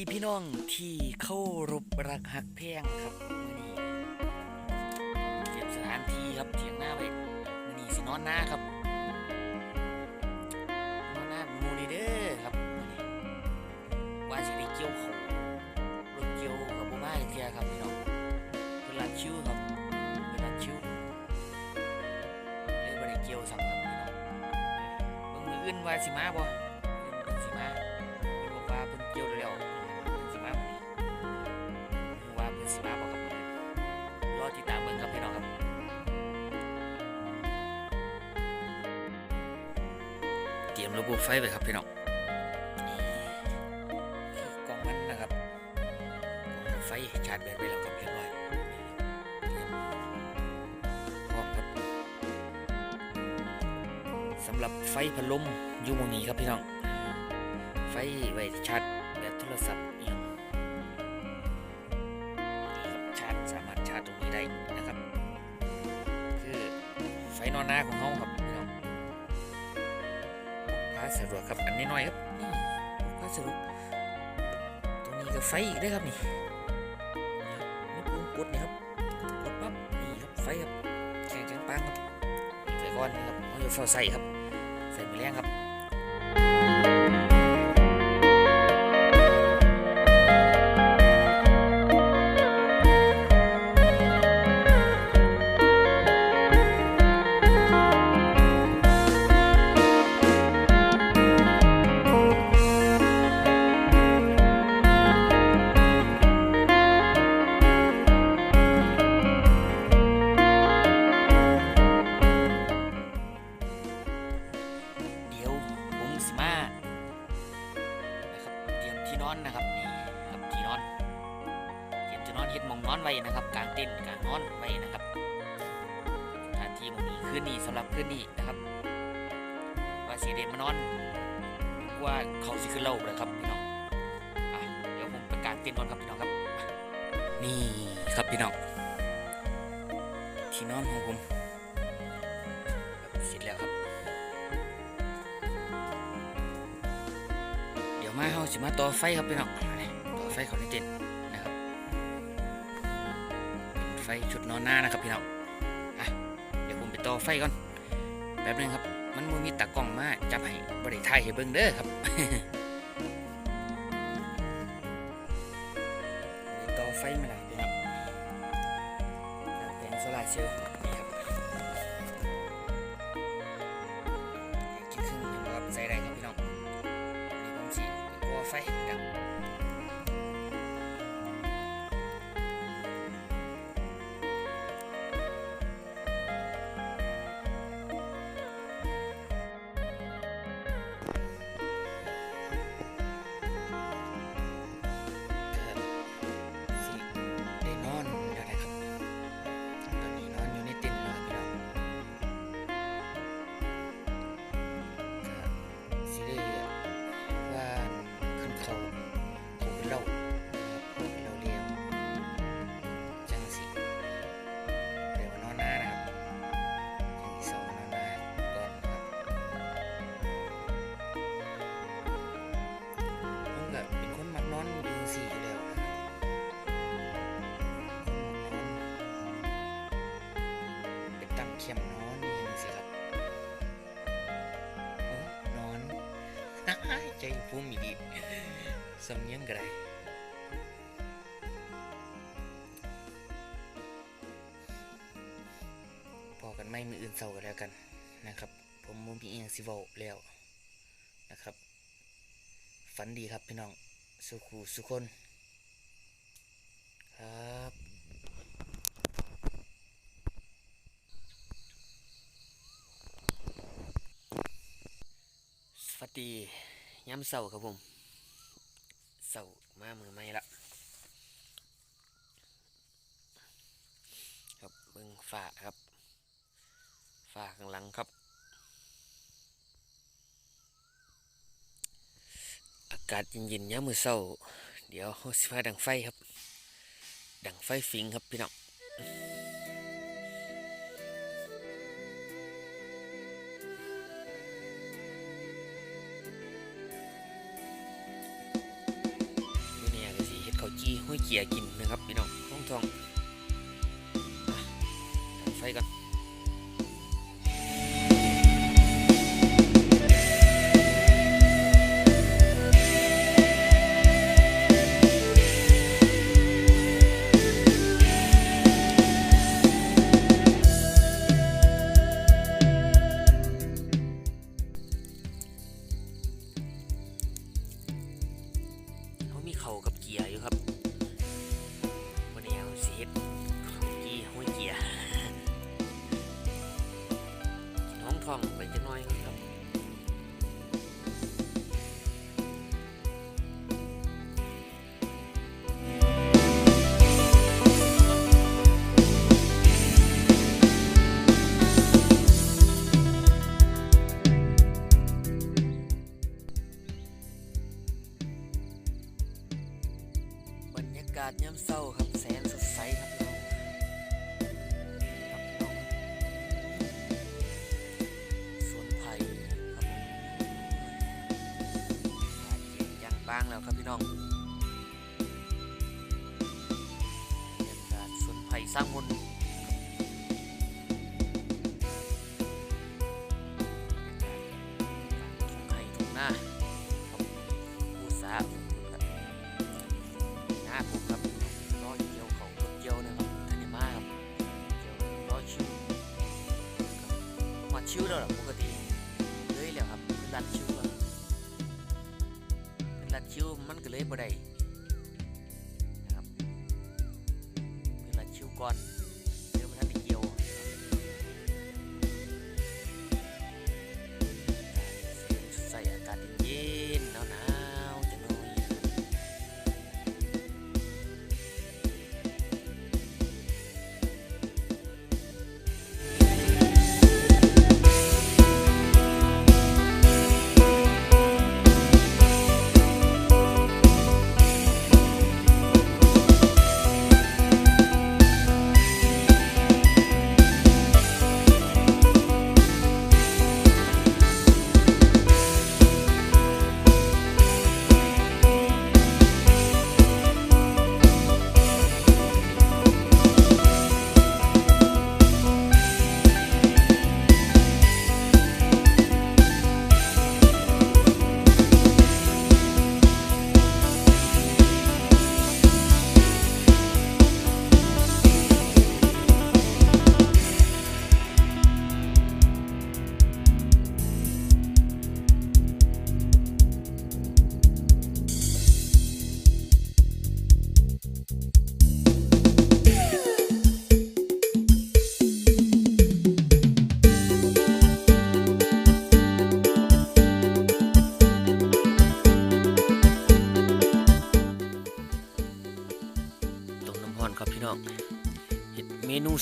ดีพี่น้องที่เข้ารบรักหักแพงครับมื้อนี้เตรียมสถานที่ครับเถียงหน้าไว้มื้อนี้สินอนหน้าครับนอนหน้ามูนีเด้อครับมือนี้ว่าสิได้เกี่ยวเขารถเกี่ยวกับบ่มาอีกเที่ยครับพี่น้องเพิ่นลัดชิวครับเพิ่นลัดชิวเลยบ่ได้เกี่ยวซ้ำครับพี่น้องเบิ่งมืออื่นว่าสิมาบ่สิมา สิมาบ่ครับมื้อนี้รอติดตามเบิ่งครับพี่น้องครับเตรียมระบบไฟไว้ครับพี่น้องนี่กล่องมันนะครับกล่องไฟชาร์จแบตไวแล้วครับเรียบร้อยพร้อมครับสำหรับไฟพัดลมอยู่หมองนี้ครับพี่น้องไฟไว้ชาร์จแบตโทรศัพท์าสะดวกครับอันนี้น้อยครับนี่พกพาสะดวกตรงนี้ก็ไฟอีกได้ครับนี่นี่ปุ่มกดนี่ครับกดปั๊บนี่ครับไฟครับแข็งแข็งปังครับปิดไว้ก่อนนะครับเขาจะเฝ้าใส่ครับใส่มือแรงครับ นอนนะครับนี่ครับที่นอนเตรียมที่นอนเฮ็ดมองนอนไว้นะครับกลางเต็นท์กลางนอนไว้นะครับสถานที่หมองนี้คืนนี้สำหรับคืนนี้นะครับ ว่าสีเดมานอนว่าเขาสิขึ้นเล่าเลยครับพี่น้องอะเดี๋ยวผมไปกางเต็นท์ก่อนครับพี่น้องครับ นี่ครับพี่น้องที่นอนของผมเสร็จแล้วครับ มาเฮาสิมาต่อไฟครับพี่น้องต่อไฟเขาในเต็นนะครับเป็นไฟชุดนอนหน้านะครับพี่น้องอะเดี๋ยวผมไปต่อไฟก่อนแป๊บนึงครับ มันบ่มีตากล้องมาจับให้บ่ได้ถ่ายให้เบิ่งเด้อครับต่อไฟมาแล้วพี่น้องแล้วแผงโซลาร์เซลล์ ก่อไตั้งเข็มนอนนี่จังสิครับโอ้นอนใจพุ่มอีดีสำเนียงกระไรพอกันไม่มืออื่นเศร้ากันแล้วกันนะครับ ผมมุมพี่เอียงสิเวาแล้วนะครับ ฝันดีครับพี่น้อง สุขูสุคน ครับีย้ำเสาครับผมเสามามือไม่ละครับเบิ้งฝ้าครับฝ้าข้างหลังครับ อากาศเย็นๆย้ำมือเสาเดี๋ยวเราสิพาดังไฟครับ ดังไฟฟิงครับพี่น้อง เกี่ยกินนะครับพี่น้องท้องทองไฟก่อนางแล้วครับพี่น้องบรรยากาศสวนไผ่สร้างมนต์ทุ่งไห่ทุ่งนาครับผู้สาวครับหน้าผมครับร้อยเกี่ยวเขารถเกี่ยวนะครับทันยมาครับเกี่ยวร้อยชิวครับมาชิวแล้วเหรอปกติเลย เป็นรัดชิวมันก็เลยบ่ได้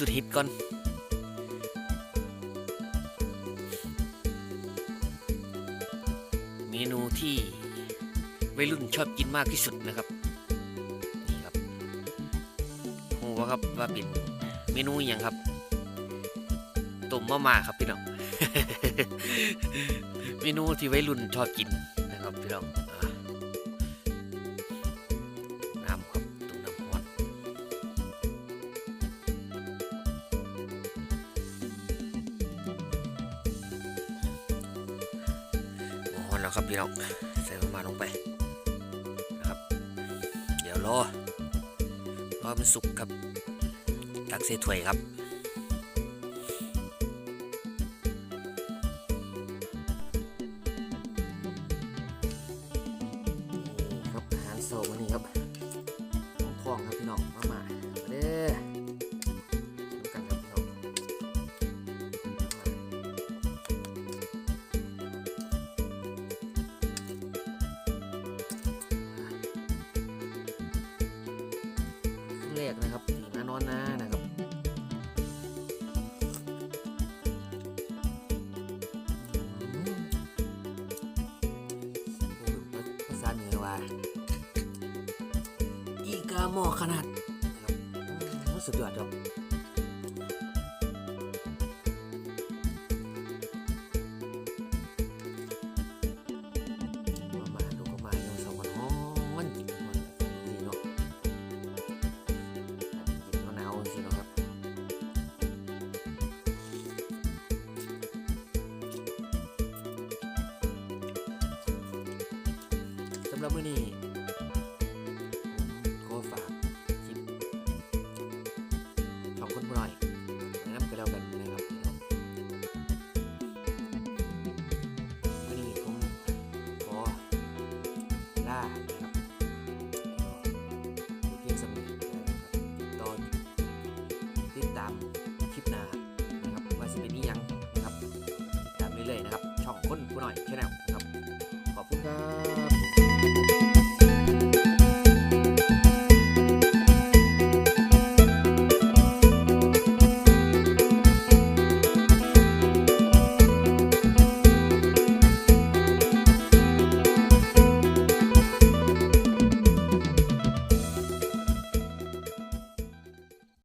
สุดฮิตก่อนเมนูที่วัยรุ่นชอบกินมากที่สุดนะครับนี่ครับโหว่าครับว่าเป็นเมนูอย่างครับต้มมาม่าครับพี่น้องเมนูที่วัยรุ่นชอบกินนะครับพี่น้อง นแล้วครับพี่น้องใส่มาลงไปนะครับ เดี๋ยวรอรอมันสุกครับ ตักใส่ถ้วยครับนี่ครับอาหารโซมันนี่ครับ รั้งแรกนะครับที่มานอนนานะครับภาษาเหนือว่าอีกาหมอขนาดนะครับสุดยอดครับำหรับมื้อนี้